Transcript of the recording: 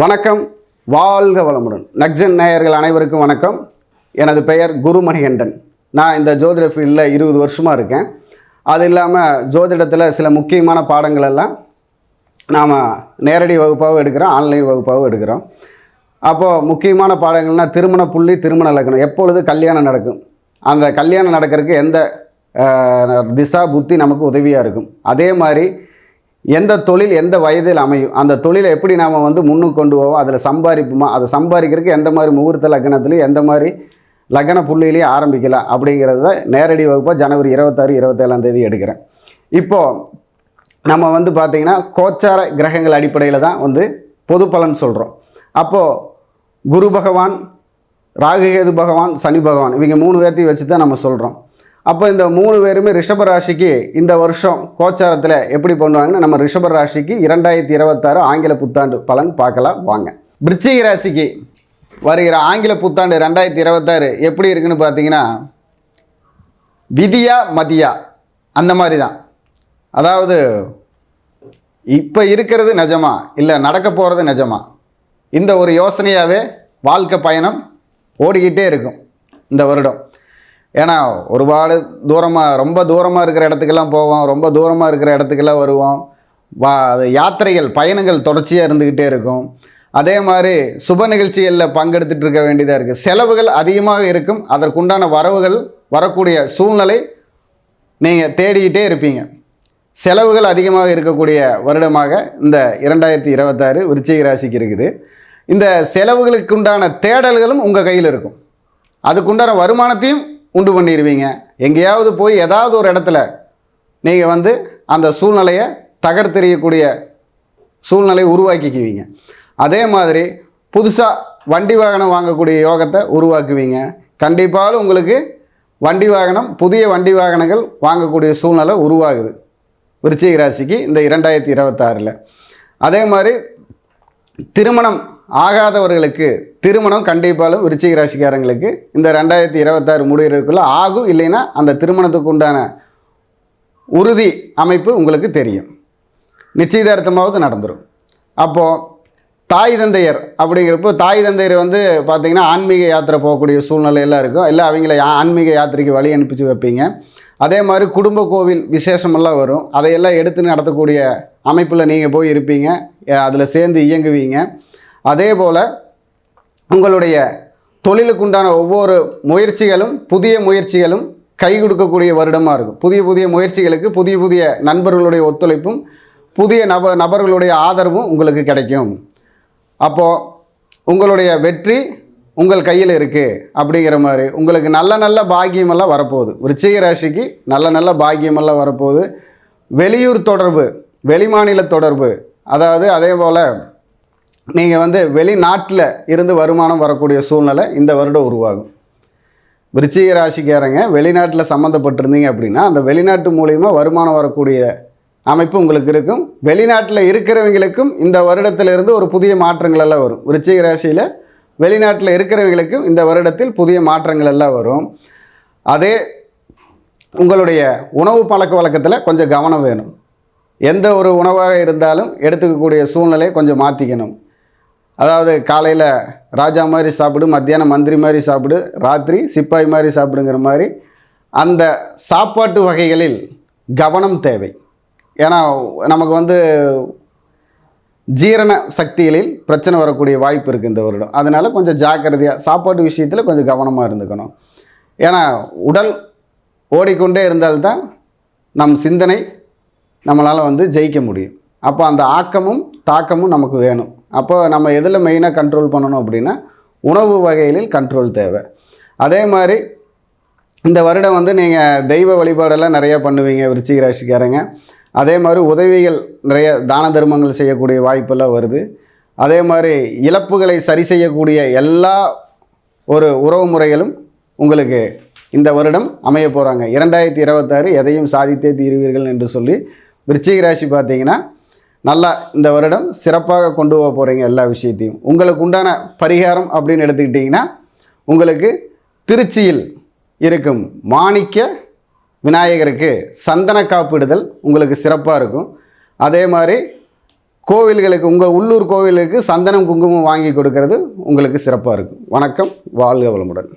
வணக்கம். வாழ்க வளமுடன். நக்சன் நேயர்கள் அனைவருக்கும் வணக்கம். எனது பெயர் குருமணிகண்டன். நான் இந்த ஜோதிட ஃபீல்டில் இருபது வருஷமாக இருக்கேன். அது இல்லாமல் ஜோதிடத்தில் சில முக்கியமான பாடங்கள் எல்லாம் நாம் நேரடி வகுப்பாகவும் எடுக்கிறோம் ஆன்லைன் வகுப்பாகவும் எடுக்கிறோம். அப்போது முக்கியமான பாடங்கள்னால் திருமண புள்ளி திருமண லக்கணம் எப்பொழுது கல்யாணம் நடக்கும்? அந்த கல்யாணம் நடக்கிறதுக்கு எந்த திசா புத்தி நமக்கு உதவியாக இருக்கும்? அதே மாதிரி எந்த தொழில் எந்த வயதில் அமையும் அந்த தொழிலை எப்படி நாம் வந்து முன்னுக்கு கொண்டு போவோம் அதில் சம்பாதிப்போமா அதை சம்பாதிக்கிறதுக்கு எந்த மாதிரி முகூர்த்த லக்னத்துலையும் எந்த மாதிரி லக்ன புள்ளியிலையும் ஆரம்பிக்கலாம் அப்படிங்கிறத நேரடி வகுப்பாக ஜனவரி இருபத்தாறு இருபத்தேழாம் தேதி எடுக்கிறேன். இப்போது நம்ம வந்து பார்த்திங்கன்னா கோச்சார கிரகங்கள் அடிப்படையில் தான் வந்து பொது பலன் சொல்கிறோம் அப்போது குரு பகவான் ராகுகேது பகவான் சனி பகவான் இவங்க மூணு பேர்த்தையும் வச்சு தான் நம்ம சொல்கிறோம் அப்போ இந்த மூணு பேருமே ரிஷப ராசிக்கு இந்த வருஷம் கோச்சாரத்தில் எப்படி பண்ணுவாங்கன்னா நம்ம ரிஷப ராசிக்கு இரண்டாயிரத்தி இருபத்தாறு ஆங்கில புத்தாண்டு பலன் பார்க்கலாம் வாங்க. விருச்சிக ராசிக்கு வருகிற ஆங்கில புத்தாண்டு ரெண்டாயிரத்தி இருபத்தாறு எப்படி இருக்குன்னு பார்த்தீங்கன்னா விதியா மதியா அந்த மாதிரி தான் அதாவது இப்போ இருக்கிறது நிஜமா இல்லை நடக்க போகிறது நிஜமா? இந்த ஒரு யோசனையாகவே வாழ்க்கை பயணம் ஓடிக்கிட்டே இருக்கும் இந்த வருடம். ஏன்னா ஒருபாடு தூரமாக ரொம்ப தூரமாக இருக்கிற இடத்துக்கெல்லாம் போவோம் ரொம்ப தூரமாக இருக்கிற இடத்துக்கெல்லாம் வருவோம். வா யாத்திரைகள் பயணங்கள் தொடர்ச்சியாக இருந்துக்கிட்டே இருக்கும். அதே மாதிரி சுப நிகழ்ச்சிகளில் பங்கெடுத்துட்டு இருக்க வேண்டியதாக இருக்குது செலவுகள் அதிகமாக இருக்கும். அதற்குண்டான வரவுகள் வரக்கூடிய சூழ்நிலை நீங்கள் தேடிக்கிட்டே இருப்பீங்க. செலவுகள் அதிகமாக இருக்கக்கூடிய வருடமாக இந்த இரண்டாயிரத்தி இருபத்தாறு விருச்சிக ராசிக்கு இருக்குது. இந்த செலவுகளுக்கு உண்டான தேடல்களும் உங்கள் கையில் இருக்கும். அதுக்குண்டான வருமானத்தையும் உண்டு பண்ணிடுவீங்க எங்கேயாவது போய் ஏதாவது ஒரு இடத்துல நீங்கள் வந்து அந்த சூழ்நிலையை தகர்த்தெறியக்கூடிய சூழ்நிலையை உருவாக்கிக்குவீங்க. அதே மாதிரி புதுசாக வண்டி வாகனம் வாங்கக்கூடிய யோகத்தை உருவாக்குவீங்க. கண்டிப்பாக உங்களுக்கு வண்டி வாகனம் புதிய வண்டி வாகனங்கள் வாங்கக்கூடிய சூழ்நிலை உருவாகுது. விருச்சிக ராசிக்கு இந்த இரண்டாயிரத்தி இருபத்தாறில். அதே மாதிரி திருமணம் ஆகாதவர்களுக்கு திருமணம் கண்டிப்பாலும் விருச்சிக ராசிக்காரங்களுக்கு இந்த ரெண்டாயிரத்தி இருபத்தாறு முடிகிறதுக்குள்ளே ஆகும் இல்லைன்னா அந்த திருமணத்துக்கு உண்டான உறுதி அமைப்பு உங்களுக்கு தெரியும். நிச்சயதார்த்தமாவது நடந்துடும் அப்போது தாய் தந்தையர் அப்படிங்கிறப்போ தாய் தந்தையர் வந்து பார்த்திங்கன்னா ஆன்மீக யாத்திரை போகக்கூடிய சூழ்நிலையெல்லாம் இருக்கும். இல்லை அவங்கள ஆன்மீக யாத்திரைக்கு வழி அனுப்பிச்சு வைப்பீங்க. அதே மாதிரி குடும்ப கோவில் விசேஷமெல்லாம் வரும். அதையெல்லாம் எடுத்து நடத்தக்கூடிய அமைப்பில் நீங்கள் போய் இருப்பீங்க. அதில் சேர்ந்து இயங்குவீங்க. அதே போல் உங்களுடைய தொழிலுக்குண்டான ஒவ்வொரு முயற்சிகளும் புதிய முயற்சிகளும் கை கொடுக்கக்கூடிய வருடமாக இருக்கும். புதிய புதிய முயற்சிகளுக்கு புதிய புதிய நண்பர்களுடைய ஒத்துழைப்பும் புதிய நப நபர்களுடைய ஆதரவும் உங்களுக்கு கிடைக்கும். அப்போது உங்களுடைய வெற்றி உங்கள் கையில் இருக்குது அப்படிங்கிற மாதிரி உங்களுக்கு நல்ல நல்ல பாக்கியமெல்லாம் வரப்போகுது. விருச்சிக ராசிக்கு நல்ல நல்ல பாக்கியமெல்லாம் வரப்போகுது. வெளியூர் தொடர்பு வெளிமாநில தொடர்பு அதாவது அதே போல் நீங்கள் வந்து வெளிநாட்டில் இருந்து வருமானம் வரக்கூடிய சூழ்நிலை இந்த வருடம் உருவாகும். விருச்சிக ராசிக்காரங்க வெளிநாட்டில் சம்மந்தப்பட்டிருந்தீங்க அப்படின்னா அந்த வெளிநாட்டு மூலிமா வருமானம் வரக்கூடிய அமைப்பு உங்களுக்கு இருக்கும். வெளிநாட்டில் இருக்கிறவங்களுக்கும் இந்த வருடத்திலிருந்து ஒரு புதிய மாற்றங்கள் எல்லாம் வரும். விருச்சிக ராசியில் வெளிநாட்டில் இருக்கிறவங்களுக்கும் இந்த வருடத்தில் புதிய மாற்றங்கள் எல்லாம் வரும். அதே உங்களுடைய உணவு பழக்க வழக்கத்தில் கொஞ்சம் கவனம் வேணும். எந்த ஒரு உணவாக இருந்தாலும் எடுத்துக்கக்கூடிய சூழ்நிலையை கொஞ்சம் மாற்றிக்கணும் அதாவது காலையில் ராஜா மாதிரி சாப்பிடு மத்தியானம் மந்திரி மாதிரி சாப்பிடு ராத்திரி சிப்பாய் மாதிரி சாப்பிடுங்கிற மாதிரி அந்த சாப்பாட்டு வகைகளில் கவனம் தேவை. ஏன்னா நமக்கு வந்து ஜீரண சக்திகளில் பிரச்சனை வரக்கூடிய வாய்ப்பு இருக்குது இந்த வருடம். அதனால் கொஞ்சம் ஜாக்கிரதையாக சாப்பாட்டு விஷயத்தில் கொஞ்சம் கவனமாக இருந்துக்கணும். ஏன்னா உடல் ஓடிக்கொண்டே இருந்தால்தான் நம் சிந்தனை நம்மளால் வந்து ஜெயிக்க முடியும். அப்போ அந்த ஆக்கமும் தாக்கமும் நமக்கு வேணும். அப்போ நம்ம எதில் மெயினாக கண்ட்ரோல் பண்ணணும் அப்படின்னா உணவு வகைகளில் கண்ட்ரோல் தேவை. அதே மாதிரி இந்த வருடம் வந்து நீங்கள் தெய்வ வழிபாடெல்லாம் நிறையா பண்ணுவீங்க விருச்சிக ராசிக்காரங்க. அதே மாதிரி உதவிகள் நிறைய தான தர்மங்கள் செய்யக்கூடிய வாய்ப்பெல்லாம் வருது. அதே மாதிரி இழப்புகளை சரி செய்யக்கூடிய எல்லா ஒரு உறவு முறைகளும் உங்களுக்கு இந்த வருடம் அமைய போகிறாங்க இரண்டாயிரத்தி இருபத்தாறு எதையும் சாதித்தே தீருவீர்கள் என்று சொல்லி விருச்சிக ராசி பார்த்தீங்கன்னா நல்லா இந்த வருடம் சிறப்பாக கொண்டு போக போகிறீங்க எல்லா விஷயத்தையும். உங்களுக்கு உண்டான பரிகாரம் அப்படின்னு எடுத்துக்கிட்டிங்கன்னா உங்களுக்கு திருச்சியில் இருக்கும் மாணிக்க விநாயகருக்கு சந்தன காப்பிடுதல் உங்களுக்கு சிறப்பாக இருக்கும். அதே மாதிரி கோவில்களுக்கு உங்கள் உள்ளூர் கோவிலுக்கு சந்தனம் குங்குமம் வாங்கி கொடுக்கறது உங்களுக்கு சிறப்பாக இருக்கும். வணக்கம் வாழ்க வளமுடன்.